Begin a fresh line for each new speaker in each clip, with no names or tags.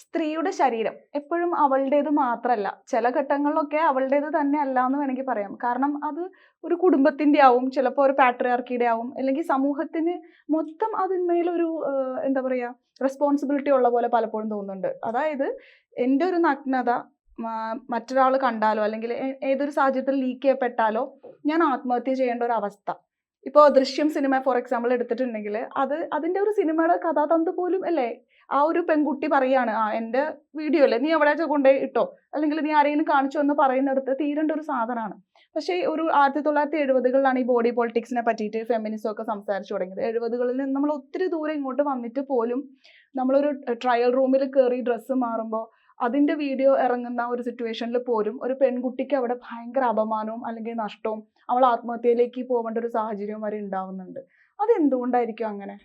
സ്ത്രീയുടെ ശരീരം എപ്പോഴും അവളുടേത് മാത്രമല്ല ചില ഘട്ടങ്ങളിലൊക്കെ അവളുടേത് തന്നെ അല്ല എന്ന് വേണമെങ്കിൽ പറയാം. കാരണം അത് ഒരു കുടുംബത്തിന്റെ ആവും ചിലപ്പോൾ ഒരു പാട്രിയാർക്കിയുടെ ആവും അല്ലെങ്കിൽ സമൂഹത്തിന് മൊത്തം അതിന്മേലൊരു എന്താ പറയുക റെസ്പോൺസിബിലിറ്റി ഉള്ള പോലെ പലപ്പോഴും തോന്നുന്നുണ്ട്. അതായത് എന്റെ ഒരു നഗ്നത മറ്റൊരാൾ കണ്ടാലോ അല്ലെങ്കിൽ ഏതൊരു സാഹചര്യത്തിൽ ലീക്ക് ചെയ്യപ്പെട്ടാലോ ഞാൻ ആത്മഹത്യ ചെയ്യേണ്ട ഒരു അവസ്ഥ. ഇപ്പോൾ ദൃശ്യം സിനിമ ഫോർ എക്സാമ്പിൾ എടുത്തിട്ടുണ്ടെങ്കിൽ അത് അതിന്റെ ഒരു സിനിമയുടെ കഥാതന്ത് പോലും അല്ലേ? ആ ഒരു പെൺകുട്ടി പറയാണ് ആ എന്റെ വീഡിയോ അല്ലേ നീ എവിടെ കൊണ്ടുപോയി ഇട്ടോ? അല്ലെങ്കിൽ നീ ആരെങ്കിലും കാണിച്ചു എന്ന് പറയുന്നിടത്ത് തീരേണ്ട ഒരു സാധനമാണ്. പക്ഷേ ഒരു ആയിരത്തി തൊള്ളായിരത്തി എഴുപതുകളിലാണ് ഈ ബോഡി പൊളിറ്റിക്സിനെ പറ്റിയിട്ട് ഫെമിനിസം ഒക്കെ സംസാരിച്ചു തുടങ്ങിയത്. എഴുപതുകളിൽ നിന്ന് നമ്മൾ ഒത്തിരി ദൂരം ഇങ്ങോട്ട് വന്നിട്ട് പോലും നമ്മളൊരു ട്രയൽ റൂമിൽ കയറി ഡ്രസ്സ് മാറുമ്പോൾ അതിന്റെ വീഡിയോ ഇറങ്ങുന്ന ഒരു സിറ്റുവേഷനിൽ പോലും ഒരു പെൺകുട്ടിക്ക് അവിടെ ഭയങ്കര അപമാനവും അല്ലെങ്കിൽ നഷ്ടവും അവൾ ആത്മഹത്യയിലേക്ക് പോകേണ്ട ഒരു സാഹചര്യവും വരെ ഉണ്ടാവുന്നുണ്ട്. അത് എന്തുകൊണ്ടായിരിക്കും അങ്ങനെ?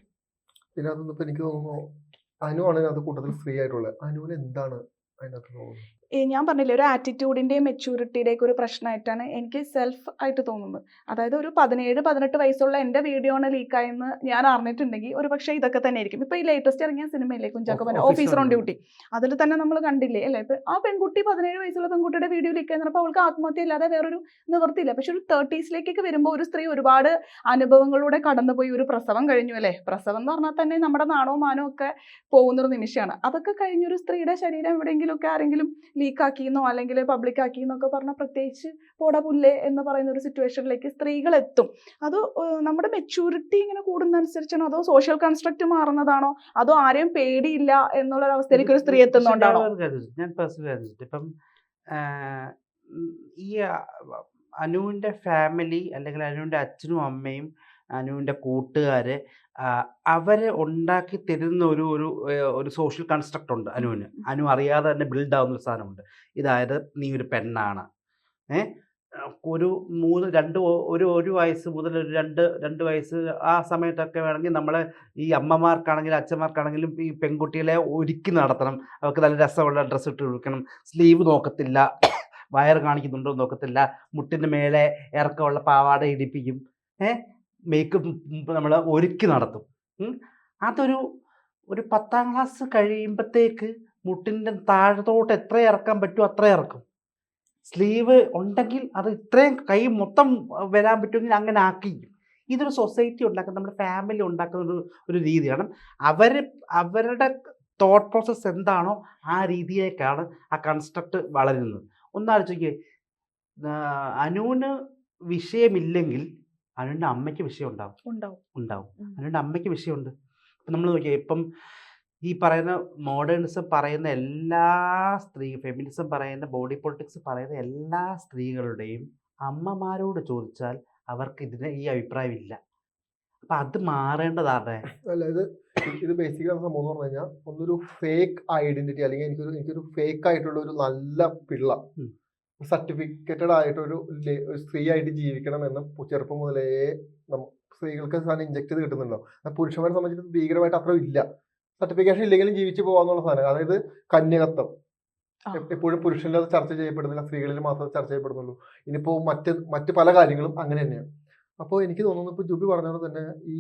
ഇതിനകത്ത് ഇപ്പൊ എനിക്ക് തോന്നുന്നു അനുവാണ് അത് കൂട്ടത്തിൽ ഫ്രീ ആയിട്ടുള്ളത്. അനുവിന് എന്താണ് അതിനകത്ത് തോന്നുന്നത്?
ഞാൻ പറഞ്ഞില്ലേ ഒരു ആറ്റിറ്റ്യൂഡിന്റെയും മെച്യൂരിറ്റിയുടെയും ഒരു പ്രശ്നമായിട്ടാണ് എനിക്ക് സെൽഫ് ആയിട്ട് തോന്നുന്നത്. അതായത് ഒരു പതിനേഴ് പതിനെട്ട് വയസ്സുള്ള എന്റെ വീഡിയോ ആണ് ലീക്കായെന്ന് ഞാൻ അറിഞ്ഞിട്ടുണ്ടെങ്കിൽ ഒരു പക്ഷേ ഇതൊക്കെ തന്നെ ആയിരിക്കും ഇപ്പോൾ ഈ ലേറ്റസ്റ്റ് ഇറങ്ങിയ സിനിമയില്ലേ കുഞ്ചാക്കോപ്പൻ
പറഞ്ഞ
ഓഫീസർ ഓൺ ഡ്യൂട്ടി അതിൽ തന്നെ നമ്മൾ കണ്ടില്ലേ അല്ലേ? ഇപ്പം ആ പെൺകുട്ടി പതിനേഴ് വയസ്സുള്ള പെൺകുട്ടിയുടെ വീഡിയോ ലീക്ക് ചെയ്യുന്നപ്പോൾ അവൾക്ക് ആത്മഹത്യ ഇല്ലാതെ വേറൊരു നിവൃത്തിയില്ല. പക്ഷെ ഒരു തേർട്ടീസിലേക്കൊക്കെ വരുമ്പോൾ ഒരു സ്ത്രീ ഒരുപാട് അനുഭവങ്ങളിലൂടെ കടന്നുപോയി ഒരു പ്രസവം കഴിഞ്ഞു അല്ലേ? പ്രസവം എന്ന് പറഞ്ഞാൽ തന്നെ നമ്മുടെ നാണവും മാനവും ഒക്കെ പോകുന്നൊരു നിമിഷമാണ്. അതൊക്കെ കഴിഞ്ഞൊരു സ്ത്രീയുടെ ശരീരം എവിടെയെങ്കിലുമൊക്കെ ആരെങ്കിലും ലീക്കാക്കിയെന്നോ അല്ലെങ്കിൽ പബ്ലിക് ആക്കിയെന്നൊക്കെ പറഞ്ഞാൽ പ്രത്യേകിച്ച് പോടാ പുല്ലേ എന്ന് പറയുന്ന ഒരു സിറ്റുവേഷനിലേക്ക് സ്ത്രീകൾ എത്തും അത് നമ്മുടെ മെച്യൂരിറ്റി ഇങ്ങനെ കൂടുന്നതനുസരിച്ചാണോ അതോ സോഷ്യൽ കൺസ്ട്രക്ട് മാറുന്നതാണോ അതോ ആരെയും പേടിയില്ല എന്നുള്ള ഒരു അവസ്ഥയിലേക്ക് ഒരു സ്ത്രീ എത്തുന്നുണ്ടാണോ
ഞാൻ ഇപ്പം ഈ അനുവിന്റെ ഫാമിലി അല്ലെങ്കിൽ അനുവിന്റെ അച്ഛനും അമ്മയും അനുവിന്റെ കൂട്ടുകാര് ആ, അവർ ഉണ്ടാക്കി തരുന്ന ഒരു ഒരു ഒരു സോഷ്യൽ കൺസ്ട്രക്റ്റ് ഉണ്ട് അനുവിന്. അനു അറിയാതെ തന്നെ ബിൽഡ് ആവുന്ന ഒരു സാധനമുണ്ട്. ഇതായത് നീ ഒരു പെണ്ണാണ്. ഏ ഒരു മൂന്ന് രണ്ട് ഒരു ഒരു വയസ്സ് മുതൽ ഒരു രണ്ട് രണ്ട് വയസ്സ് ആ സമയത്തൊക്കെ വേണമെങ്കിൽ നമ്മളെ ഈ അമ്മമാർക്കാണെങ്കിലും അച്ഛന്മാർക്കാണെങ്കിലും ഈ പെൺകുട്ടികളെ ഒരുക്കി നടത്തണം. അവർക്ക് നല്ല രസമുള്ള ഡ്രസ്സ് ഇട്ട് കൊടുക്കണം. സ്ലീവ് നോക്കത്തില്ല. വയർ കാണിക്കുന്നുണ്ടോ നോക്കത്തില്ല. മുട്ടിന്റെ മേലെ ഇറക്കമുള്ള പാവാട ഇടിപ്പിക്കും. ഏ മേക്കപ്പ് നമ്മൾ ഒരുക്കി നടത്തും. അതൊരു ഒരു പത്താം ക്ലാസ് കഴിയുമ്പോഴത്തേക്ക് മുട്ടിന്റെ താഴത്തോട്ട് എത്ര ഇറക്കാൻ പറ്റുമോ അത്ര ഇറക്കും. സ്ലീവ് ഉണ്ടെങ്കിൽ അത് ഇത്രയും കൈ മൊത്തം വരാൻ പറ്റുമെങ്കിൽ അങ്ങനെ ആക്കി. ഇതൊരു സൊസൈറ്റി ഉണ്ടാക്കുന്ന നമ്മുടെ ഫാമിലി ഉണ്ടാക്കുന്ന ഒരു ഒരു രീതിയാണ്. അവർ അവരുടെ തോട്ട് പ്രോസസ്സ് എന്താണോ ആ രീതിയിലേക്കാണ് ആ കൺസ്ട്രക്റ്റ് വളരുന്നത്. ഒന്നാലോചിക്കേ. അനുവിന് വിഷയമില്ലെങ്കിൽ അനുവിന്റെ അമ്മയ്ക്ക് വിഷയം ഉണ്ടാവും.
ഉണ്ടാവും.
ഉണ്ടാവും. അനുവിന്റെ അമ്മയ്ക്ക് വിഷയമുണ്ട്. ഇപ്പം നമ്മൾ നോക്കിയാൽ ഇപ്പം ഈ പറയുന്ന മോഡേണിസം പറയുന്ന എല്ലാ സ്ത്രീ ഫെമിനിസം പറയുന്ന ബോഡി പൊളിറ്റിക്സ് പറയുന്ന എല്ലാ സ്ത്രീകളുടെയും അമ്മമാരോട് ചോദിച്ചാൽ അവർക്ക് ഇതിന് ഈ അഭിപ്രായമില്ല. അപ്പം അത് മാറേണ്ടതാണ്.
അല്ല ഇത് ഇത് ബേസിക്കലി സംഭവം എന്ന് പറഞ്ഞു കഴിഞ്ഞാൽ ഒന്നൊരു ഫേക്ക് ഐഡന്റിറ്റി അല്ലെങ്കിൽ എനിക്കൊരു എനിക്കൊരു ഫേക്ക് ആയിട്ടുള്ള ഒരു നല്ല പിള്ള. സർട്ടിഫിക്കറ്റഡ് ആയിട്ടൊരു സ്ത്രീ ആയിട്ട് ജീവിക്കണം എന്ന് ചെറുപ്പം മുതലേ നമ്മ സ്ത്രീകൾക്ക് സാധനം ഇഞ്ചക്ട് ചെയ്ത് കിട്ടുന്നുണ്ടോ? പുരുഷന്മാരെ സംബന്ധിച്ച് ഭീകരമായിട്ട് അത്ര ഇല്ല. സർട്ടിഫിക്കേഷൻ ഇല്ലെങ്കിലും ജീവിച്ചു പോകാന്നുള്ള സാധനം അതായത് കന്യകത്വം. എപ്പോഴും പുരുഷനിൽ അത് ചർച്ച ചെയ്യപ്പെടുന്നില്ല സ്ത്രീകളിൽ മാത്രമേ ചർച്ച ചെയ്യപ്പെടുന്നുള്ളൂ. ഇനിയിപ്പോൾ മറ്റ് മറ്റ് പല കാര്യങ്ങളും അങ്ങനെ തന്നെയാണ്. അപ്പോൾ എനിക്ക് തോന്നുന്നു ഇപ്പോൾ ജുബി പറഞ്ഞ തന്നെ ഈ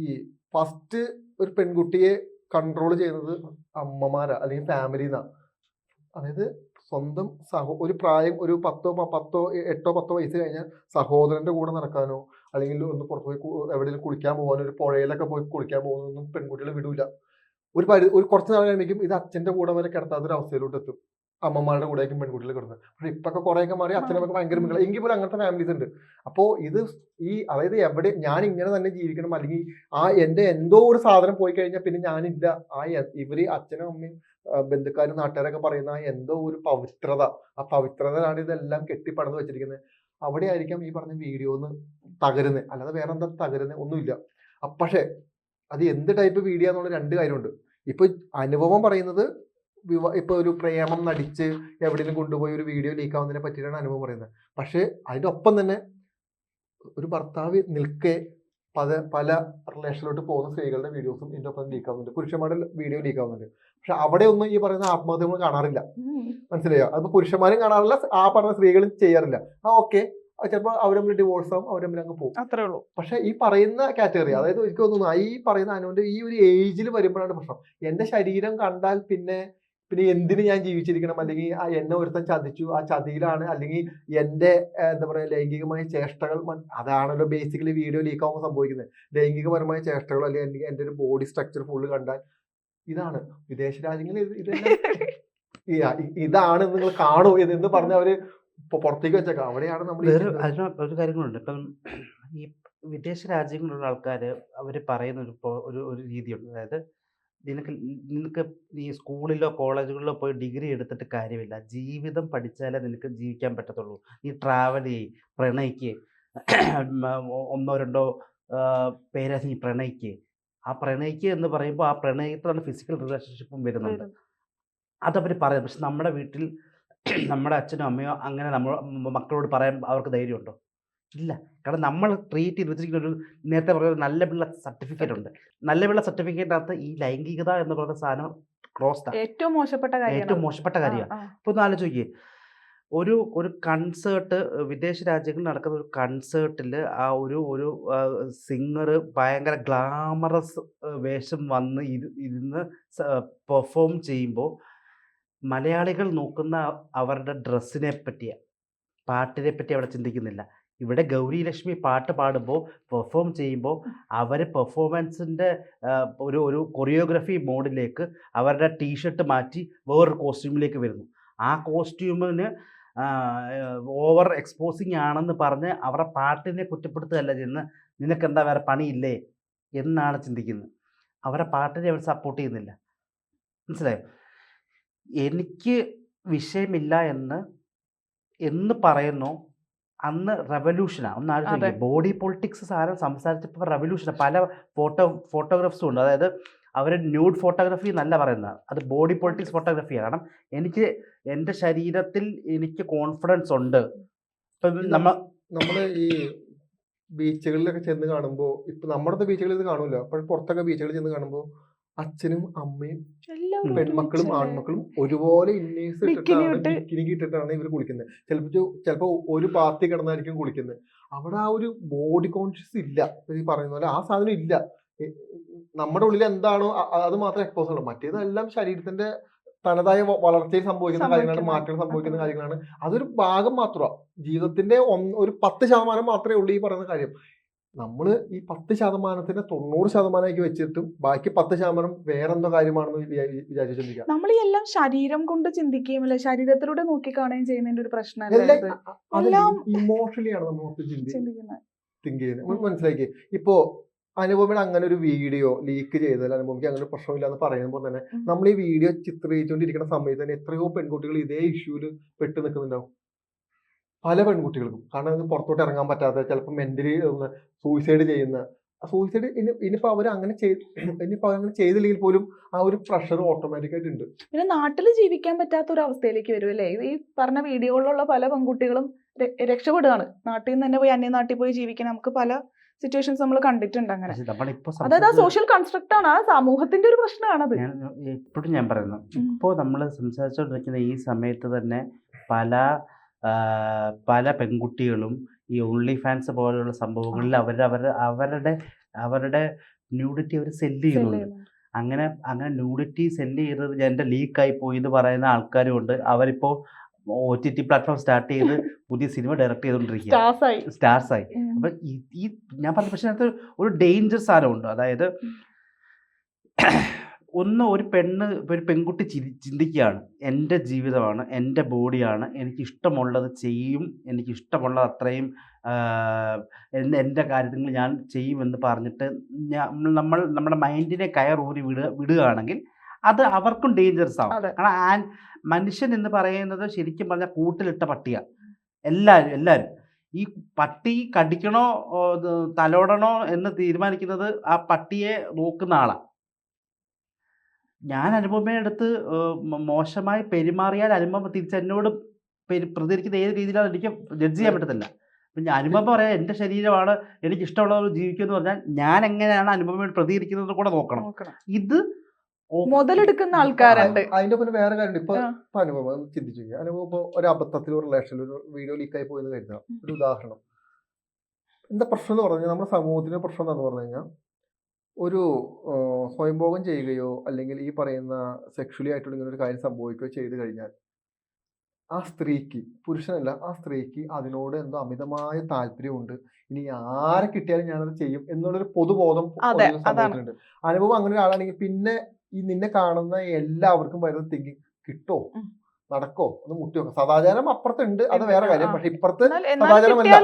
ഫസ്റ്റ് ഒരു പെൺകുട്ടിയെ കൺട്രോൾ ചെയ്യുന്നത് അമ്മമാരാ അല്ലെങ്കിൽ ഫാമിലിന്നാ അതായത് സ്വന്തം സഹോ ഒരു പ്രായം ഒരു പത്തോ പത്തോ എട്ടോ പത്തോ വയസ്സ് കഴിഞ്ഞാൽ സഹോദരന്റെ കൂടെ നടക്കാനോ അല്ലെങ്കിൽ ഒന്ന് പുറത്ത് പോയി എവിടെയെങ്കിലും കുളിക്കാൻ പോകാനോ ഒരു പുഴയിലൊക്കെ പോയി കുളിക്കാൻ പോകുന്നൊന്നും പെൺകുട്ടികളെ വിടൂല. ഒരു പരി ഒരു കുറച്ച് നാൾ കഴിയുമ്പോഴേക്കും ഇത് അച്ഛന്റെ കൂടെ വരെ കിടത്താത്ത ഒരു അവസ്ഥയിലോട്ട് എത്തും. അമ്മമാരുടെ കൂടെയൊക്കെ പെൺകുട്ടികൾ കിടന്നത് പക്ഷെ ഇപ്പൊക്കെ ഒക്കെ മാറി അച്ഛനമ്മക്ക് ഭയങ്കര മക്കളെ എങ്കിൽ പോലും അങ്ങനത്തെ ഫാമിലീസ് ഉണ്ട്. അപ്പോൾ ഇത് ഈ അതായത് എവിടെ ഞാൻ ഇങ്ങനെ തന്നെ ജീവിക്കണം അല്ലെങ്കിൽ ആ എന്റെ എന്തോ ഒരു സാധനം പോയി കഴിഞ്ഞാൽ പിന്നെ ഞാനില്ല. ആ ഇവർ അച്ഛനും അമ്മയും ബന്ധുക്കാരും നാട്ടുകാരൊക്കെ പറയുന്ന എന്തോ ഒരു പവിത്രത. ആ പവിത്രതയാണ് ഇതെല്ലാം കെട്ടിപ്പടന്ന് വെച്ചിരിക്കുന്നത്. അവിടെ ആയിരിക്കാം ഈ പറഞ്ഞ വീഡിയോ ഒന്ന് തകരുന്നത് അല്ലാതെ വേറെ എന്താ തകരുന്നത് ഒന്നുമില്ല പക്ഷേ അത് എന്ത് ടൈപ്പ് വീഡിയോ എന്നുള്ള രണ്ട് കാര്യമുണ്ട്. ഇപ്പൊ അനുഭവം പറയുന്നത് വിവാ ഇപ്പൊ ഒരു പ്രേമം നടിച്ച് എവിടെയെങ്കിലും കൊണ്ടുപോയി ഒരു വീഡിയോ ലീക്ക് ആവുന്നതിനെ പറ്റിയിട്ടാണ് അനുഭവം പറയുന്നത്. പക്ഷേ അതിന്റെ ഒപ്പം തന്നെ ഒരു ഭർത്താവ് നിൽക്കെ പല പല റിലേഷനിലോട്ട് പോകുന്ന സ്ത്രീകളുടെ വീഡിയോസും ഇതിന്റെ ഒപ്പം ലീക്ക് ആവുന്നുണ്ട്. പുരുഷന്മാരുടെ വീഡിയോ ലീക്ക് ആവുന്നുണ്ട്. പക്ഷെ അവിടെ ഒന്നും ഈ പറയുന്ന ആത്മഹത്യ നമ്മൾ കാണാറില്ല. മനസ്സിലായോ? അത് പുരുഷന്മാരും കാണാറില്ല ആ പറഞ്ഞ സ്ത്രീകളും ചെയ്യാറില്ല. ആ ഓക്കെ ചിലപ്പോൾ അവർ തമ്മിൽ ഡിവോഴ്സ് ആവും അവർ തമ്മിൽ അങ്ങ് പോകും.
അത്രേ ഉള്ളൂ.
പക്ഷെ ഈ പറയുന്ന കാറ്റഗറി അതായത് എനിക്ക് തോന്നുന്നു ഈ പറയുന്ന അനുവിന്റെ ഈ ഒരു ഏജിൽ വരുമ്പോഴാണ് പ്രശ്നം. എന്റെ ശരീരം കണ്ടാൽ പിന്നെ പിന്നെ എന്തിന് ഞാൻ ജീവിച്ചിരിക്കണം? അല്ലെങ്കിൽ ആ എന്നെ ഒരുത്തൻ ചതിച്ചു. ആ ചതിയിലാണ്. അല്ലെങ്കിൽ എന്റെ എന്താ പറയാ ലൈംഗികമായ ചേഷ്ടകൾ അതാണല്ലോ ബേസിക്കലി വീഡിയോ ലീക്ക് ആകുമ്പോൾ സംഭവിക്കുന്നത്. ലൈംഗികപരമായ ചേഷ്ടകൾ അല്ലെങ്കിൽ എനിക്ക് എന്റെ ഒരു ബോഡി സ്ട്രക്ചർ ഫുള്ള് കണ്ടാൽ ഇതാണ്. വിദേശ രാജ്യങ്ങളിൽ ഇത് ഇതെല്ലാം ഇതാണ് നിങ്ങൾ കാണൂ എന്ന് എന്ന് പറഞ്ഞ് അവർ പുറത്തേക്ക് വെച്ചേക്കാം. അവിടെയാണ് നമ്മൾ
വേറെ കാര്യങ്ങളുണ്ട്. ഇപ്പം ഈ വിദേശ രാജ്യങ്ങളിലുള്ള ആൾക്കാർ അവർ പറയുന്ന ഒരു ഒരു ഒരു രീതിയുണ്ട്. അതായത് നിനക്ക് നിനക്ക് ഈ സ്കൂളിലോ കോളേജുകളിലോ പോയി ഡിഗ്രി എടുത്തിട്ട് കാര്യമില്ല. ജീവിതം പഠിച്ചാലേ നിനക്ക് ജീവിക്കാൻ പറ്റത്തുള്ളൂ. നീ ട്രാവൽ ചെയ്യ് പ്രണയിക്ക്. ഒന്നോ രണ്ടോ പേരെ നീ പ്രണയിക്ക്. ആ പ്രണയിക്ക് എന്ന് പറയുമ്പോൾ ആ പ്രണയത്തിലാണ് ഫിസിക്കൽ റിലേഷൻഷിപ്പും വരുന്നുണ്ട് അതവർ പറയാം. പക്ഷെ നമ്മുടെ വീട്ടിൽ നമ്മുടെ അച്ഛനോ അമ്മയോ അങ്ങനെ നമ്മൾ മക്കളോട് പറയാൻ അവർക്ക് ധൈര്യമുണ്ടോ? ഇല്ല. കാരണം നമ്മൾ ട്രീറ്റ് ചെയ്ത് വെച്ചിരിക്കുന്ന ഒരു നേരത്തെ പറഞ്ഞ നല്ല പിള്ള സർട്ടിഫിക്കറ്റ് ഉണ്ട്. നല്ല പിള്ള സർട്ടിഫിക്കറ്റിനകത്ത് ഈ ലൈംഗികത എന്ന് പറയുന്ന സാധനം ക്രോസ്
ഏറ്റവും മോശപ്പെട്ട
കാര്യം
ഏറ്റവും
മോശപ്പെട്ട കാര്യമാണ്. ഇപ്പൊ ഒന്ന് ആലോചിക്കേ. ഒരു ഒരു കൺസേർട്ട് വിദേശ രാജ്യങ്ങളിൽ നടക്കുന്ന ഒരു കൺസേർട്ടിൽ ആ ഒരു ഒരു സിംഗർ ഭയങ്കര ഗ്ലാമറസ് വേഷം വന്ന് ഇരു ഇരുന്ന് പെർഫോം ചെയ്യുമ്പോൾ മലയാളികൾ നോക്കുന്ന അവരുടെ ഡ്രസ്സിനെ പറ്റിയ പാട്ടിനെ പറ്റി അവിടെ ചിന്തിക്കുന്നില്ല. ഇവിടെ ഗൗരി ലക്ഷ്മി പാട്ട് പാടുമ്പോൾ പെർഫോം ചെയ്യുമ്പോൾ അവർ പെർഫോമൻസിന്റെ ഒരു ഒരു കൊറിയോഗ്രഫി മോഡിലേക്ക് അവരുടെ ടീഷർട്ട് മാറ്റി വേറൊരു കോസ്റ്റ്യൂമിലേക്ക് വരുന്നു. ആ കോസ്റ്റ്യൂമിന് ഓവർ എക്സ്പോസിങ് ആണെന്ന് പറഞ്ഞ് അവരുടെ പാട്ടിനെ കുറ്റപ്പെടുത്തുകയല്ല ചെയ്യുന്നത്. നിനക്കെന്താ വേറെ പണിയില്ലേ? എന്നാണ് ചിന്തിക്കുന്നത്. അവരുടെ പാട്ടിനെ അവർ സപ്പോർട്ട് ചെയ്യുന്നില്ല. മനസ്സിലായോ? എനിക്ക് വിഷയമില്ല എന്ന് എന്ന് പറയുന്നു അന്ന് റെവല്യൂഷനാണ് ഒന്ന് ആലോചിക്കും ബോഡി പൊളിറ്റിക്സ് സാധനം സംസാരിച്ചപ്പോൾ റെവല്യൂഷനാണ് പല ഫോട്ടോ ഫോട്ടോഗ്രാഫ്സും ഉണ്ട്. അതായത് അവർ ന്യൂഡ് ഫോട്ടോഗ്രാഫി എന്നല്ല പറയുന്നത്. അത് ബോഡി പൊളിറ്റിക്സ് ഫോട്ടോഗ്രാഫിയാണ് കാരണം എനിക്ക് എന്റെ ശരീരത്തിൽ എനിക്ക് കോൺഫിഡൻസ് ഉണ്ട്. ഇപ്പം നമ്മ
നമ്മൾ ഈ ബീച്ചുകളിലൊക്കെ ചെന്ന് കാണുമ്പോൾ ഇപ്പൊ നമ്മുടെ ബീച്ചുകളിൽ ഇത് കാണൂല. അപ്പോൾ പുറത്തൊക്കെ ബീച്ചുകളിൽ ചെന്ന് കാണുമ്പോൾ അച്ഛനും അമ്മയും പെൺമക്കളും ആൺമക്കളും ഒരുപോലെ ഇന്നേഴ്സ്
ബിക്കിനി
ഇട്ടിട്ടാണ്
ഇട്ട്.
ബിക്കിനി ഇട്ടിട്ടാണ് ഇവർ കുളിക്കുന്നത്. ചിലപ്പോ ചിലപ്പോ ഒരു പാർട്ടി കിടന്നായിരിക്കും കുളിക്കുന്നത്. അവിടെ ആ ഒരു ബോഡി കോൺഷ്യസ് ഇല്ല. ഈ പറയുന്ന പോലെ ആ സാധനം ഇല്ല. നമ്മുടെ ഉള്ളിൽ എന്താണോ അത് മാത്രം എക്സ്പോസ് ഉള്ളൂ മറ്റേതെല്ലാം ശരീരത്തിന്റെ തനതായ വളർച്ചയിൽ സംഭവിക്കുന്ന കാര്യങ്ങളാണ് മാറ്റങ്ങൾ സംഭവിക്കുന്ന കാര്യങ്ങളാണ്. അതൊരു ഭാഗം മാത്രമാണ് ജീവിതത്തിന്റെ ഒന്ന് ഒരു പത്ത് ശതമാനം മാത്രമേ ഉള്ളൂ ഈ പറയുന്ന കാര്യം. നമ്മൾ ഈ പത്ത് ശതമാനത്തിന് തൊണ്ണൂറ് ശതമാനമാക്കി വെച്ചിട്ടും ബാക്കി പത്ത് ശതമാനം വേറെന്തോ കാര്യമാണെന്ന് വിചാരിച്ചു ചിന്തിക്കുക
നമ്മൾ ഈ എല്ലാം ശരീരം കൊണ്ട് ചിന്തിക്കുകയും അല്ലെ ശരീരത്തിലൂടെ നോക്കിക്കാണുകയും ചെയ്യുന്നതിന്റെ ഒരു പ്രശ്നം
ഇമോഷണലിയാണ്
എല്ലാം
ഇമോഷണലി ആണ് നമ്മൾ
ചിന്തിക്കുന്നത്.
തിങ്ക് ചെയ്യുന്നത് മനസ്സിലാക്കി ഇപ്പോ അനുപമയുടെ അങ്ങനെ ഒരു വീഡിയോ ലീക്ക് ചെയ്താൽ അനുപമയ്ക്ക് അങ്ങനെ പ്രശ്നമില്ല എന്ന് പറയുമ്പോൾ തന്നെ നമ്മൾ ഈ വീഡിയോ ചിത്രീകരിച്ചുകൊണ്ടിരിക്കുന്ന സമയത്ത് തന്നെ എത്രയോ പെൺകുട്ടികൾ ഇതേ ഇഷ്യൂൽ പെട്ട് നിൽക്കുന്നുണ്ടാവും പല പെൺകുട്ടികൾക്കും. കാരണം പുറത്തോട്ട് ഇറങ്ങാൻ പറ്റാത്ത ചിലപ്പോൾ മെന്റലി സൂയിസൈഡ് ചെയ്യുന്ന സൂയിസൈഡ് ഇനി ഇനിയിപ്പോൾ അവർ അങ്ങനെ ചെയ്ത് ഇനിയിപ്പോൾ അങ്ങനെ ചെയ്തില്ലെങ്കിൽ പോലും ആ ഒരു പ്രഷർ ഓട്ടോമാറ്റിക് ആയിട്ട് ഉണ്ട്.
പിന്നെ നാട്ടിൽ ജീവിക്കാൻ പറ്റാത്ത ഒരു അവസ്ഥയിലേക്ക് വരും അല്ലേ? ഈ പറഞ്ഞ വീഡിയോകളിലുള്ള പല പെൺകുട്ടികളും രക്ഷപ്പെടുകയാണ്. നാട്ടിൽ നിന്ന് തന്നെ പോയി അന്യനാട്ടിൽ പോയി ജീവിക്കാൻ നമുക്ക് പല സിറ്റുവേഷൻസ് നമ്മൾ കണ്ടിട്ടുണ്ട് അങ്ങനെ. അതായത് ആ സോഷ്യൽ കൺസ്ട്രക്ട് ആണ്. ആ സമൂഹത്തിന്റെ ഒരു പ്രശ്നമാണത്.
ഇപ്പോഴും എപ്പോഴും ഞാൻ പറയുന്നു. ഇപ്പോൾ നമ്മൾ സംസാരിച്ചുകൊണ്ടിരിക്കുന്ന ഈ സമയത്ത് തന്നെ പല പല പെൺകുട്ടികളും ഈ ഓൺലി ഫാൻസ് പോലെയുള്ള സംഭവങ്ങളിൽ അവർ അവർ അവരുടെ അവരുടെ ന്യൂഡിറ്റി അവർ സെല്ല് ചെയ്യുന്നുണ്ട്. അങ്ങനെ അങ്ങനെ ന്യൂഡിറ്റി സെല്ല് ചെയ്തത് എന്റെ ലീക്കായി പോയി എന്ന് പറയുന്ന ആൾക്കാരും ഉണ്ട്. അവരിപ്പോൾ O T T platform start ചെയ്ത് പുതിയ സിനിമ ഡയറക്റ്റ് ചെയ്തുകൊണ്ടിരിക്കുക
സ്റ്റാർസ് ആയി.
അപ്പം ഈ ഈ ഞാൻ പറഞ്ഞ പക്ഷേ അതിനകത്ത് ഒരു ഡേഞ്ചർ സാധനമുണ്ട്. അതായത് ഒന്ന് ഒരു പെണ്ണ് ഒരു പെൺകുട്ടി ചിരി ചിന്തിക്കുകയാണ്. എന്റെ ജീവിതമാണ് എന്റെ ബോഡിയാണ് എനിക്കിഷ്ടമുള്ളത് ചെയ്യും എനിക്ക് ഇഷ്ടമുള്ളത് അത്രയും എന്റെ എന്റെ കാര്യത്തിൽ ഞാൻ ചെയ്യുമെന്ന് പറഞ്ഞിട്ട് ഞാൻ നമ്മൾ നമ്മുടെ മൈൻഡിനെ കയറൂരി വിടുക വിടുകയാണെങ്കിൽ അത് അവർക്കും ഡേഞ്ചറസ് ആവും. കാരണം ആൻ മനുഷ്യൻ എന്ന് പറയുന്നത് ശരിക്കും പറഞ്ഞാൽ കൂട്ടിലിട്ട പട്ടിയാണ് എല്ലാവരും എല്ലാവരും ഈ പട്ടി കടിക്കണോ തലോടണോ എന്ന് തീരുമാനിക്കുന്നത് ആ പട്ടിയെ നോക്കുന്ന ആളാണ് ഞാൻ അനുപമയുടെ അടുത്ത് മോശമായി പെരുമാറിയാൽ അനുപമ തിരിച്ച് എന്നോട് പ്രതികരിക്കുന്ന ഏത് രീതിയിലാണ് എനിക്ക് ജഡ്ജ് ചെയ്യാൻ പറ്റത്തില്ല. അപ്പം ഞാൻ അനുപമ പറയാം എന്റെ ശരീരമാണ് എനിക്ക് ഇഷ്ടമുള്ളവർ ജീവിക്കുക എന്ന് പറഞ്ഞാൽ ഞാൻ എങ്ങനെയാണ് അനുപമയോട് പ്രതികരിക്കുന്നത് കൂടെ നോക്കണം. ഇത്
മുതലെടുക്കുന്ന ആൾക്കാരുണ്ട്.
അതിന്റെ പിന്നെ വേറെ കാര്യം ഇപ്പൊ
ആ.
അനുഭവം ചിന്തിച്ചു. അനുഭവം ഇപ്പൊ ഒരു അബദ്ധത്തിൽ ഒരു റിലേഷനിൽ ഒരു വീഡിയോ ലീക്കായി പോയെന്ന് കരുതുക. ഒരു ഉദാഹരണം. എന്താ പ്രശ്നം എന്ന് പറഞ്ഞാൽ നമ്മുടെ സമൂഹത്തിന്റെ പ്രശ്നം എന്താന്ന് പറഞ്ഞു കഴിഞ്ഞാൽ ഒരു സ്വയംഭോഗം ചെയ്യുകയോ അല്ലെങ്കിൽ ഈ പറയുന്ന സെക്ഷലി ആയിട്ടുള്ള ഇങ്ങനെ ഒരു കാര്യം സംഭവിക്കുകയോ ചെയ്തു കഴിഞ്ഞാൽ ആ സ്ത്രീക്ക് പുരുഷനല്ല ആ സ്ത്രീക്ക് അതിനോട് എന്തോ അമിതമായ താല്പര്യമുണ്ട്. ഇനി ആരെ കിട്ടിയാലും ഞാനത് ചെയ്യും എന്നുള്ളൊരു പൊതുബോധം സംഭവിക്കുന്നുണ്ട്. അനുഭവം അങ്ങനെ ഒരാളാണെങ്കിൽ പിന്നെ ഈ നിന്നെ കാണുന്ന എല്ലാവർക്കും വരുന്ന തിങ്കിങ് കിട്ടോ. നടക്കോ? ഒന്ന് മുട്ടി നോക്കാം. സദാചാരം അപ്പുറത്തുണ്ട്. അത് വേറെ കാര്യം. പക്ഷെ ഇപ്പുറത്ത് സദാചാരമല്ല.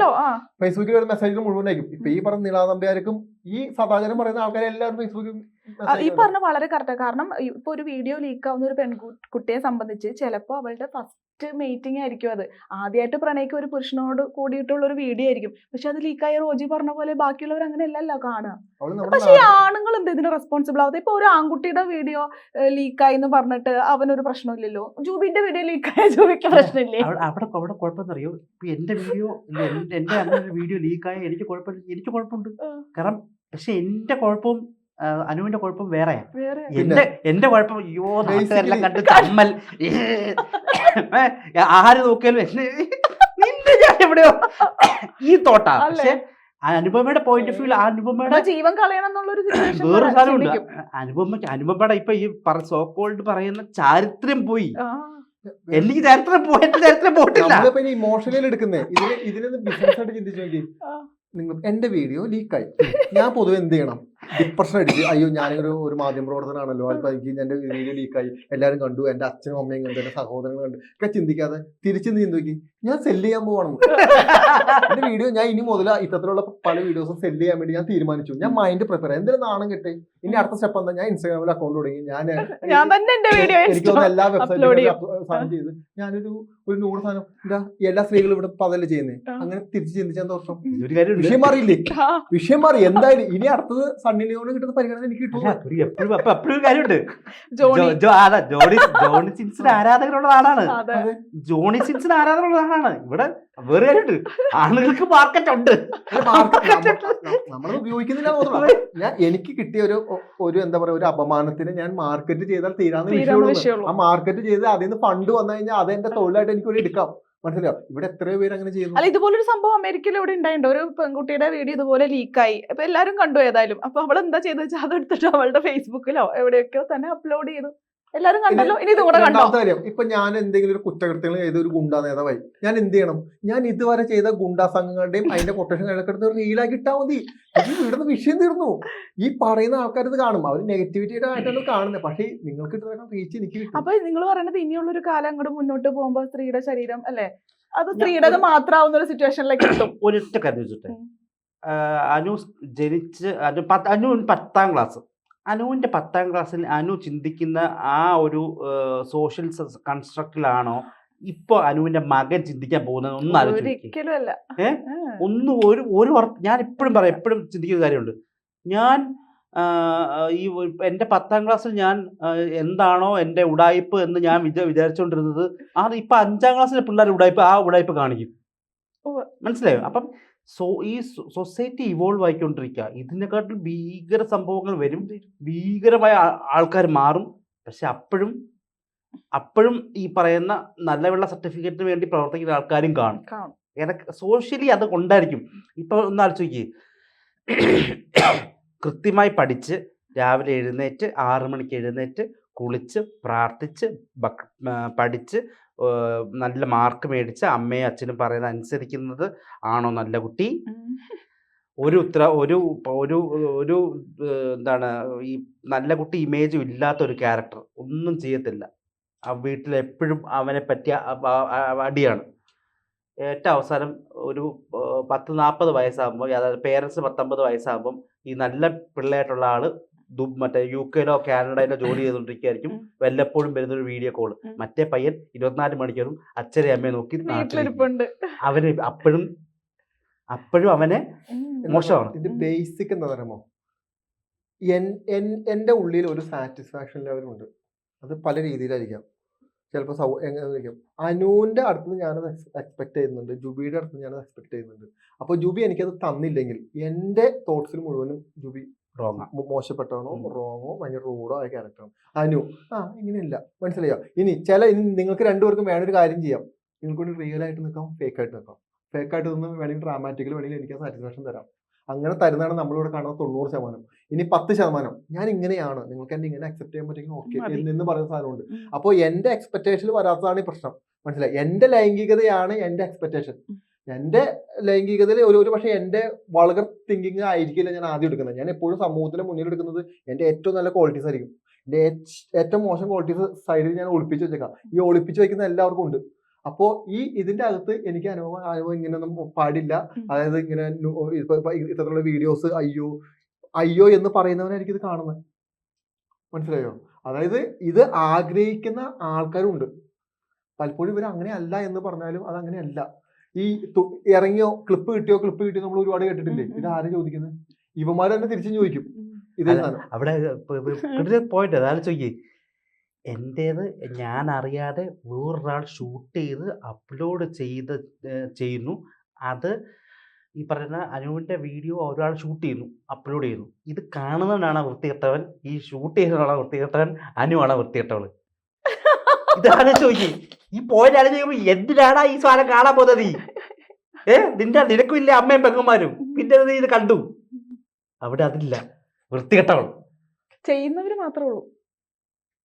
ഫേസ്ബുക്കിൽ ഒരു മെസ്സേജ് മുഴുവനായിരിക്കും. ഇപ്പൊ ഈ പറഞ്ഞ നീളാനമ്പ്യാർക്കും ഈ സദാചാരം പറയുന്ന ആൾക്കാരെ എല്ലാവരും ഫേസ്ബുക്കിൽ
ഈ പറഞ്ഞ വളരെ കറക്റ്റാണ് കാരണം ഇപ്പൊ ഒരു വീഡിയോ ലീക്ക് ആവുന്ന ഒരു പെൺകുട്ടിയെ സംബന്ധിച്ച് ചിലപ്പോ അവളുടെ ഫസ്റ്റ് മീറ്റിംഗ് ആയിരിക്കും അത്. ആദ്യമായിട്ട് പ്രണയിക്കുക ഒരു പുരുഷനോട് കൂടിയിട്ടുള്ള ഒരു വീഡിയോ ആയിരിക്കും. പക്ഷെ അത് ലീക്കായ റോജി പറഞ്ഞ പോലെ ബാക്കിയുള്ളവർ അങ്ങനെ അല്ലല്ലോ കാണുക പക്ഷെ ഈ ആണുങ്ങൾ എന്ത് ഇതിന് റെസ്പോൺസിബിൾ ആവാതെ ഇപ്പൊ ഒരു ആൺകുട്ടിയുടെ വീഡിയോ ലീക്കായി എന്ന് പറഞ്ഞിട്ട് അവനൊരു പ്രശ്നമില്ലല്ലോ. ജൂബിന്റെ വീഡിയോ ലീക്കായ ജൂബിക്ക് പ്രശ്നമില്ലേ?
അവിടെ അവിടെ കുഴപ്പമെന്നറിയോ? ഇപ്പൊ എന്റെ വീഡിയോ എന്റെ എന്റെ അങ്ങനെ ഒരു വീഡിയോ ലീക്കായ എനിക്ക് കുഴപ്പമില്ല. എനിക്ക് കുഴപ്പമുണ്ട്. കാരണം പക്ഷെ എന്റെ കുഴപ്പവും ആ, അനുവിന്റെ കുഴപ്പം വേറെയാ.
വേറെ.
എന്റെ എന്റെ കുഴപ്പം അയ്യോ നാട്ടുകാരെല്ലാം കണ്ട് ചമ്മൽ ആഹാരം ആര് നോക്കിയാലും എന്നെ നിന്റെ ഞാൻ എവിടെയോ ഈ തോട്ടാ? പക്ഷെ അനുപമയുടെ പോയിന്റ് ഓഫ് വ്യൂ അനുപമയുടെ
ജീവൻ കളയണം എന്നുള്ളൊരു
വേറെ സാധനമുണ്ട്. അനുപമയ്ക്ക് അനുപമയുടെ ഇപ്പൊ ഈ സോക്കോൾഡ് പറയുന്ന ചാരിത്രം പോയി. എനിക്ക് ചരിത്രം പോയി എന്റെ ചരിത്രം പോയിട്ടില്ല.
ഇമോഷണലി എടുക്കുന്നേ. ഇതിന് ഇതിനൊന്ന് ബിസിനസ് ആയിട്ട് ചിന്തിച്ചു നോക്കി. നിങ്ങൾ എന്റെ വീഡിയോ ലീക്കായി ഞാൻ പൊതുവെ എന്ത് ചെയ്യണം? ഡിപ്രഷൻ അടിച്ച് അയ്യോ ഞാനൊരു ഒരു മാധ്യമ പ്രവർത്തനാണല്ലോ അപ്പൊ എനിക്ക് എന്റെ വീഡിയോ ലീക്കായി എല്ലാവരും കണ്ടു. എന്റെ അച്ഛനും അമ്മയും കണ്ടു. എന്റെ സഹോദരങ്ങൾ കണ്ടു. ഒക്കെ ചിന്തിക്കാതെ തിരിച്ച് നോക്കി? ഞാൻ സെല്ല് ചെയ്യാൻ പോകണം എന്റെ വീഡിയോ ഞാൻ ഇനി മുതൽ ഇത്തരത്തിലുള്ള പല വീഡിയോസും സെല്ല് ചെയ്യാൻ വേണ്ടി ഞാൻ തീരുമാനിച്ചു. ഞാൻ മൈൻഡ് പ്രിപ്പയർ എന്തിനും നാണം കിട്ടി? ഇനി അടുത്ത സ്റ്റെപ്പ് എന്താ? ഞാൻ ഇൻസ്റ്റാഗ്രാമിൽ അക്കൗണ്ട് തുടങ്ങി. ഞാൻ
ഞാൻ തന്നെ എന്റെ വീഡിയോ
എനിക്ക് എല്ലാ വെബ്സൈറ്റിലും സാധനം ചെയ്ത് ഞാനൊരു ഒരു നൂറ് സാധനം എന്താ എല്ലാ സ്ത്രീകളും ഇവിടെ പതല്ലേ ചെയ്യുന്നത് അങ്ങനെ തിരിച്ച് ചിന്തിച്ചാൽ ദോഷം വിഷയം മാറിയില്ലേ? വിഷയം മാറി. എന്തായാലും ഇനി അടുത്തത് സണ്ണി ലിയോണ് കിട്ടുന്ന പരിഗണന എനിക്ക് കിട്ടും
അല്ല, എപ്പോഴും എപ്പോഴും കാര്യമുണ്ട്.
ജോണി.
ജോണി സിൻസിന് ആരാധകരുള്ള ആളാണ്
അതെ.
ജോണി സിൻസിന് ആരാധകരുള്ള ആളാണ് ഇവിടെ വേറെ കാര്യമുണ്ട്. ആളുകൾക്ക് മാർക്കറ്റ് ഉണ്ട്.
നമ്മൾ ഉപയോഗിക്കുന്നില്ല ഞാൻ എനിക്ക് കിട്ടിയ ഒരു ഒരു എന്താ പറയാ ഒരു അപമാനത്തിന് ഞാൻ മാർക്കറ്റ് ചെയ്താൽ തീരാന്ന് വിഷയമുള്ളൂ. ആ മാർക്കറ്റ് ചെയ്ത് അതിൽ നിന്ന് ഫണ്ട് വന്നു കഴിഞ്ഞാൽ അത് എന്റെ തൊഴിലായിട്ട് എനിക്ക് ഒരു എടുക്കാം. മനസ്സിലായോ? ഇവിടെ എത്രയോ പേര് അങ്ങനെ ചെയ്യുന്നു.
അല്ല ഇതുപോലൊരു സംഭവം അമേരിക്കയിൽ ഇവിടെ ഉണ്ടായിട്ടുണ്ട്. ഒരു പെൺകുട്ടിയുടെ വീഡിയോ ഇതുപോലെ ലീക്കായി. അപ്പൊ എല്ലാരും കണ്ടു ഏതായാലും. അപ്പൊ അവൾ എന്താ ചെയ്തെന്ന് വെച്ചാൽ അതെടുത്തിട്ട് അവളുടെ ഫേസ്ബുക്കിലോ എവിടെയൊക്കെയോ തന്നെ അപ്ലോഡ് ചെയ്തു. എല്ലാരും കണ്ടല്ലോ? ഇനി ഇതും കൂടെ കണ്ടോ
കാര്യം ഇപ്പൊ ഞാൻ എന്തെങ്കിലും ഒരു കുറ്റകൃത്യങ്ങൾ ചെയ്ത ഒരു ഗുണ്ടാ നേതാവായി. ഞാൻ എന്ത് ചെയ്യണം? ഞാൻ ഇതുവരെ ചെയ്ത ഗുണ്ടാ സംഘങ്ങളുടെയും അതിന്റെ കൊട്ടേഷൻ കാര്യങ്ങളൊക്കെ എടുത്ത് റീലാക്കി ഇട്ടാൽ മതി. ഇത് ഇവിടുന്ന് വിഷയം തീർന്നു. ഈ പറയുന്ന ആൾക്കാർ ഇത് കാണും. അവർ നെഗറ്റിവിറ്റിയുടെ ആയിട്ടാണ് കാണുന്നത്. പക്ഷേ നിങ്ങൾക്ക് റീച്ച് എനിക്ക്
അപ്പൊ നിങ്ങൾ പറയുന്നത് ഇനിയുള്ള ഒരു കാലം അങ്ങോട്ട് മുന്നോട്ട് പോകുമ്പോ സ്ത്രീയുടെ ശരീരം അല്ലെ? അത് സ്ത്രീയുടെ മാത്രാവുന്ന ഒരു സിറ്റുവേഷനിലേക്ക് എത്തും.
ഒരൊറ്റ കാര്യം അനു ജനിച്ച് അനു പത്ത് അനു പത്താം ക്ലാസ് അനുവിന്റെ പത്താം ക്ലാസ്സിൽ അനു ചിന്തിക്കുന്ന ആ ഒരു സോഷ്യൽ കൺസ്ട്രക്റ്റിലാണോ ഇപ്പൊ അനുവിന്റെ മകൻ ചിന്തിക്കാൻ പോകുന്നത്? ഒന്നും ആലോചിക്കില്ല
ഒരിക്കലും അല്ല.
ഏ?
ആ.
ഒന്നും ഒരു ഒരു ഞാൻ എപ്പോഴും പറയാം എപ്പോഴും ചിന്തിക്കുന്ന കാര്യമുണ്ട്. ഞാൻ ഈ എന്റെ പത്താം ക്ലാസ്സിൽ ഞാൻ എന്താണോ എന്റെ ഉടായ്പ് എന്ന് ഞാൻ വിചാ വിചാരിച്ചുകൊണ്ടിരുന്നത് അത് ഇപ്പൊ അഞ്ചാം ക്ലാസ്സിലെ പിള്ളേർ ഉടായ്പ് ആ ഉടായ്പ് കാണിക്കും. മനസ്സിലായോ? അപ്പം സോ ഈ സൊസൈറ്റി ഇവോൾവ് ആയിക്കൊണ്ടിരിക്കുക ഇതിനെക്കാട്ടിൽ ഭീകര സംഭവങ്ങൾ വരും. ഭീകരമായ ആൾക്കാർ മാറും. പക്ഷെ അപ്പോഴും അപ്പോഴും ഈ പറയുന്ന നല്ല വെള്ള സർട്ടിഫിക്കറ്റിന് വേണ്ടി പ്രവർത്തിക്കുന്ന ആൾക്കാരും കാണും. ഏതൊക്കെ സോഷ്യലി അത് ഉണ്ടായിരിക്കും ഇപ്പൊ ഒന്ന് ആലോചിക്ക്. കൃത്യമായി പഠിച്ച് രാവിലെ എഴുന്നേറ്റ് ആറു മണിക്ക് എഴുന്നേറ്റ് കുളിച്ച് പ്രാർത്ഥിച്ച് പഠിച്ച് നല്ല മാർക്ക് മേടിച്ച് അമ്മയും അച്ഛനും പറയുന്ന അനുസരിക്കുന്നത് ആണോ നല്ല കുട്ടി? ഒരു ഉത്തര ഒരു ഒരു ഒരു എന്താണ് ഈ നല്ല കുട്ടി ഇമേജും ഇല്ലാത്ത ഒരു ക്യാരക്ടർ ഒന്നും ചെയ്യത്തില്ല. ആ വീട്ടിൽ എപ്പോഴും അവനെ പറ്റിയ അടിയാണ്. ഏറ്റവും അവസാനം ഒരു പത്ത് നാൽപ്പത് വയസ്സാകുമ്പോൾ അതായത് പേരൻസ് പത്തൊമ്പത് വയസ്സാകുമ്പം ഈ നല്ല പിള്ളേരായിട്ടുള്ള ദു- മറ്റേ യു കെയിലോ കാനഡയിലോ ജോലി ചെയ്തുകൊണ്ടിരിക്കുകയായിരിക്കും
വല്ലപ്പോഴും
വല്ലപ്പോഴും വരുന്നൊരു വീഡിയോ കോൾ മറ്റേ പയ്യൻ ഇരുപത്തിനാല് മണിക്കൂറും അച്ഛനെ അമ്മയെ നോക്കി അവന് അപ്പോഴും അപ്പോഴും അവനെ മോശമാണ്.
ഇത്.
ബേസിക് എന്താ പറയുമോ എൻ- എൻ- എന്റെ ഉള്ളിൽ ഒരു സാറ്റിസ്ഫാക്ഷൻ ലെവലുണ്ട് അത് പല രീതിയിലായിരിക്കാം. ചിലപ്പോൾ സൗ എങ്ങനെ ആയിരിക്കും അനുവിന്റെ അടുത്ത് നിന്ന് ഞാനത് എക്സ്പെക്ട് ചെയ്യുന്നുണ്ട്. ജുബിയുടെ അടുത്ത് നിന്ന് ഞാനത് എക്സ്പെക്ട് ചെയ്യുന്നുണ്ട്. അപ്പോൾ ജുബി എനിക്കത് തന്നില്ലെങ്കിൽ എന്റെ തോട്ട്സിൽ മുഴുവനും ജുബി മോശപ്പെട്ടാണോ. റോങ്ങോ ഭയങ്കര റൂഡോ ആയ ക്യാരക്ടറാണ് അനു ആ ഇങ്ങനെയല്ല. മനസ്സിലായോ? ഇനി ചില ഇനി നിങ്ങൾക്ക് രണ്ടുപേർക്കും വേണൊരു കാര്യം ചെയ്യാം. നിങ്ങൾക്ക് വേണ്ടി റിയൽ ആയിട്ട് നിൽക്കാം ഫേക്ക് ആയിട്ട് നിൽക്കാം. ഫേക്ക് ആയിട്ട് നിന്ന് വേണമെങ്കിൽ ഡ്രാമാറ്റിക്കൽ വേണമെങ്കിൽ എനിക്ക് സാറ്റിസ്ഫാക്ഷൻ തരാം. അങ്ങനെ തരുന്നതാണ് നമ്മളിവിടെ കാണുന്ന തൊണ്ണൂറ് ശതമാനം. ഇനി പത്ത് ശതമാനം. ഞാൻ ഇങ്ങനെയാണ്. നിങ്ങൾക്ക് എന്നെ ഇങ്ങനെ അക്സെപ്റ്റ് ചെയ്യാൻ പറ്റുമെങ്കിൽ ഓക്കെ. എന്ന് പറയുന്ന സാധനമുണ്ട്. അപ്പോൾ എന്റെ എക്സ്പെക്ടേഷനിൽ വരാത്തതാണ് ഈ പ്രശ്നം. മനസ്സിലായി? എന്റെ ലൈംഗികതയാണ് എന്റെ എക്സ്പെക്ടേഷൻ
ഉം.
എന്റെ ലൈംഗികതയിൽ ഒരു ഒരു പക്ഷേ എന്റെ വളകർ തിങ്കിങ് ആയിരിക്കില്ല ഞാൻ ആദ്യം എടുക്കുന്നത്. ഞാൻ എപ്പോഴും സമൂഹത്തിന് മുന്നിൽ എടുക്കുന്നത് എന്റെ ഏറ്റവും നല്ല ക്വാളിറ്റീസ് ആയിരിക്കും. എന്റെ ഏറ്റവും മോശം ക്വാളിറ്റീസ് സൈഡിൽ ഞാൻ ഒളിപ്പിച്ച് വെച്ചേക്കാം. ഈ ഒളിപ്പിച്ച് വെക്കുന്ന എല്ലാവർക്കും ഉണ്ട്. അപ്പോ ഈ ഇതിന്റെ അകത്ത് എനിക്ക് അനുഭവം അനുഭവം ഇങ്ങനെയൊന്നും പാടില്ല. അതായത് ഇങ്ങനെ ഇത്തരത്തിലുള്ള വീഡിയോസ് അയ്യോ അയ്യോ എന്ന് പറയുന്നവനായിരിക്കും ഇത് കാണുന്നത്. മനസ്സിലായോ? അതായത് ഇത് ആഗ്രഹിക്കുന്ന ആൾക്കാരുണ്ട്. പലപ്പോഴും ഇവർ അങ്ങനെ അല്ല എന്ന് പറഞ്ഞാലും അത് അങ്ങനെയല്ല ഈ ഇറങ്ങിയോ ക്ലിപ്പ് കിട്ടിയോ ക്ലിപ്പ് കിട്ടിയോ നമ്മൾ ഒരുപാട് കേട്ടിട്ടില്ലേ. ഇത് ആരും ചോദിക്കുന്നത്? ഇവന്മാർ തന്നെ തിരിച്ചും ചോദിക്കും. ഇതേ
അവിടെ പോയിട്ട് അതാണ് ചോദിക്കേ എന്റേത് ഞാൻ അറിയാതെ വേറൊരാൾ ഷൂട്ട് ചെയ്ത് അപ്ലോഡ് ചെയ്ത് ചെയ്യുന്നു. അത് ഈ പറയുന്ന അനുവിന്റെ വീഡിയോ ഒരാൾ ഷൂട്ട് ചെയ്യുന്നു അപ്ലോഡ് ചെയ്യുന്നു. ഇത് കാണുന്നവനാണ് വൃത്തികെട്ടവൻ. ഈ ഷൂട്ട് ചെയ്യുന്നവനാണ് വൃത്തികെട്ടവൻ. അനുവാണ് വൃത്തികെട്ടവൾ ഇതാണ് ചോദിക്കേ ഈ പോയിന്റ് ആണ് എന്തിനാടാ ഈ സാധനം കാണാൻ പോകുന്നത്? നീ ഏ നിന്റെ നിനക്കും ഇല്ല അമ്മയും പെങ്ങന്മാരും. പിന്നെ ഇത് കണ്ടു. അവിടെ അതില്ല. വൃത്തികെട്ടവൾ.
ചെയ്യുന്നവര് മാത്രമേ ഉള്ളൂ.